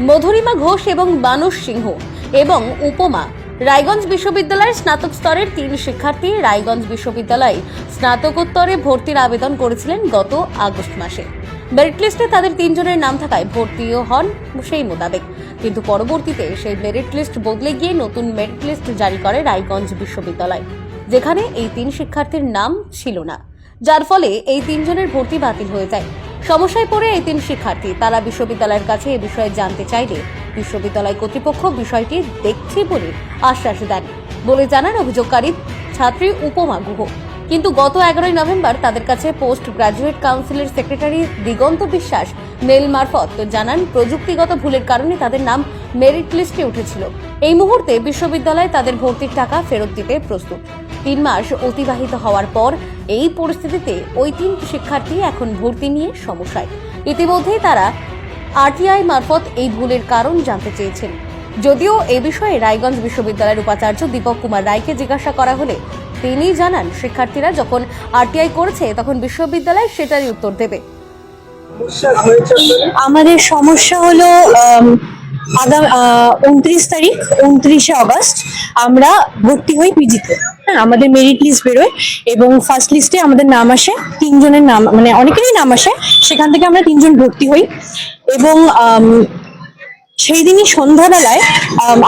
মধুরিমা ঘোষ এবং মানস সিংহ এবং উপমা। রায়গঞ্জ বিশ্ববিদ্যালয়ের স্নাতক স্তরের তিন শিক্ষার্থী রায়গঞ্জ বিশ্ববিদ্যালয়ে স্নাতকোত্তরে ভর্তির আবেদন করেছিলেন গত আগস্ট মাসে। মেরিট লিস্টে তাদের তিনজনের নাম থাকায় ভর্তিও হন সেই মোতাবেক। কিন্তু পরবর্তীতে সেই মেরিট লিস্ট বদলে গিয়ে নতুন মেরিট লিস্ট জারি করে রায়গঞ্জ বিশ্ববিদ্যালয়, যেখানে এই তিন শিক্ষার্থীর নাম ছিল না। যার ফলে এই তিনজনের ভর্তি বাতিল হয়ে যায়। সমস্যায় পড়ে এই তিন শিক্ষার্থী। তারা বিশ্ববিদ্যালয়ের কাছে এ বিষয়ে জানতে চাইলে বিশ্ববিদ্যালয় কর্তৃপক্ষ বিষয়টি দেখছে বলে আশ্বাস দেন বলে জানান অভিযোগকারী ছাত্রী উপমা গুহ। কিন্তু গত এগারোই নভেম্বর তাদের কাছে পোস্ট গ্রাজুয়েট কাউন্সিলের সেক্রেটারি দিগন্ত বিশ্বাস মেল মারফত জানান, প্রযুক্তিগত ভুলের কারণে তাদের নাম মেরিট লিস্টে উঠেছিল। এই মুহূর্তে বিশ্ববিদ্যালয় তাদের ভর্তির টাকা ফেরত দিতে প্রস্তুত। তিন মাস অতিবাহিত হওয়ার পর এই পরিস্থিতিতে ওই তিন শিক্ষার্থী এখন ভর্তি নিয়ে সমস্যায়। ইতিমধ্যেই তারা আরটিআই মারফত এই ভুলের কারণ জানতে চেয়েছেন। যদিও এ বিষয়ে রায়গঞ্জ বিশ্ববিদ্যালয়ের উপাচার্য দীপক কুমার রায়কে জিজ্ঞাসা করা হলে তিনি জানান, শিক্ষার্থীরা যখন আরটিআই করেছে তখন বিশ্ববিদ্যালয় সেটারই উত্তর দেবে। আমাদের সমস্যা হলো আগাম উনত্রিশ তারিখ, উনত্রিশে আগস্ট আমরা ভর্তি হই পিজিতে। আমাদের মেরিট লিস্ট বেরোয় এবং ফার্স্ট লিস্টে আমাদের নাম আসে, তিনজনের নাম মানে অনেকেরই নাম আসে, সেখান থেকে আমরা তিনজন ভর্তি হই। এবং সেই দিনই সন্ধ্যাবেলায়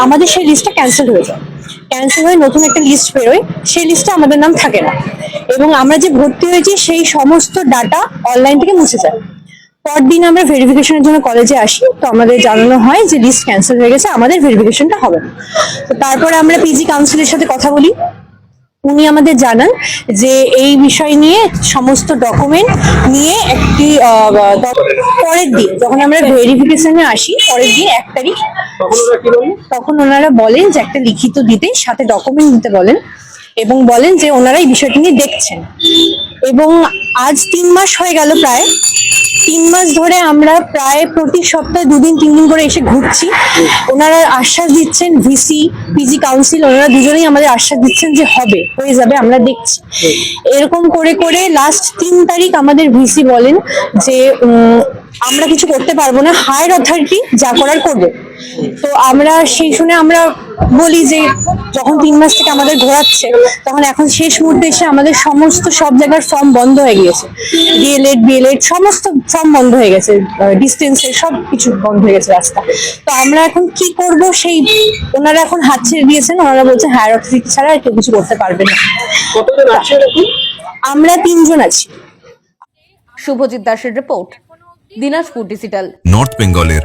আমাদের সেই লিস্টটা ক্যান্সেল হয়ে যায়। ক্যান্সেল হয়ে নতুন একটা লিস্ট বেরোয়, সেই লিস্টে আমাদের নাম থাকে না। এবং আমরা যে ভর্তি হয়েছি, সেই সমস্ত ডাটা অনলাইন থেকে মুছে যায়। পরদিন আমরা ভেরিফিকেশনের জন্য কলেজে আসি, তো আমাদের জানানো হয় যে লিস্ট ক্যান্সেল হয়ে গেছে, আমাদের ভেরিফিকেশনটা হবে না। তো তারপরে আমরা পিজি কাউন্সিলের সাথে কথা বলি। উনি আমাদের জানান যে এই বিষয় নিয়ে সমস্ত ডকুমেন্ট নিয়ে একটি পরের দিন যখন আমরা ভেরিফিকেশনে আসি পরের দিন এক তারিখ তখন ওনারা বলেন যে একটা লিখিত দিতে সাথে ডকুমেন্ট দিতে বলেন এবং বলেন যে ওনারা এই বিষয়টি নিয়ে দেখছেন। এবং আজ তিন মাস হয়ে গেল প্রায় তিন মাস ধরে আমরা প্রায় প্রতি সপ্তাহে দুদিন তিন দিন করে এসে ঘুরছি। ওনারা আশ্বাস দিচ্ছেন, ভিসি, পিজি কাউন্সিল, ওনারা দুজনেই আমাদের আশ্বাস দিচ্ছেন যে হবে, হয়ে যাবে, আমরা দেখছি। এরকম করে করে লাস্ট তিন তারিখ আমাদের ভিসি বলেন যে আমরা কিছু করতে পারব না হায়ার অথরিটি যা করার করবে। তো আমরা সেই শুনে আমরা বলি যে যখন তিন মাস থেকে আমাদের ঘোরাচ্ছে তখন এখন শেষ মুহূর্তে এসে আমাদের সমস্ত সব জায়গার ফর্ম বন্ধ হয়ে গিয়েছে। ডিএলএড বিএলএড সমস্ত ফর্ম বন্ধ হয়ে গেছে ডিস্টেন্সের সব কিছু বন্ধ হয়ে গেছে রাস্তা। তো আমরা এখন কি করব সেই ওনারা এখন হাত ছেড়ে দিয়েছেন ওনারা বলছে হায়ার অথরিটি ছাড়া আর কেউ কিছু করতে পারবে না। আমরা তিনজন আছি। শুভজিৎ দাসের রিপোর্ট দিনাজপুর ডিজিটাল নর্থ বেঙ্গলের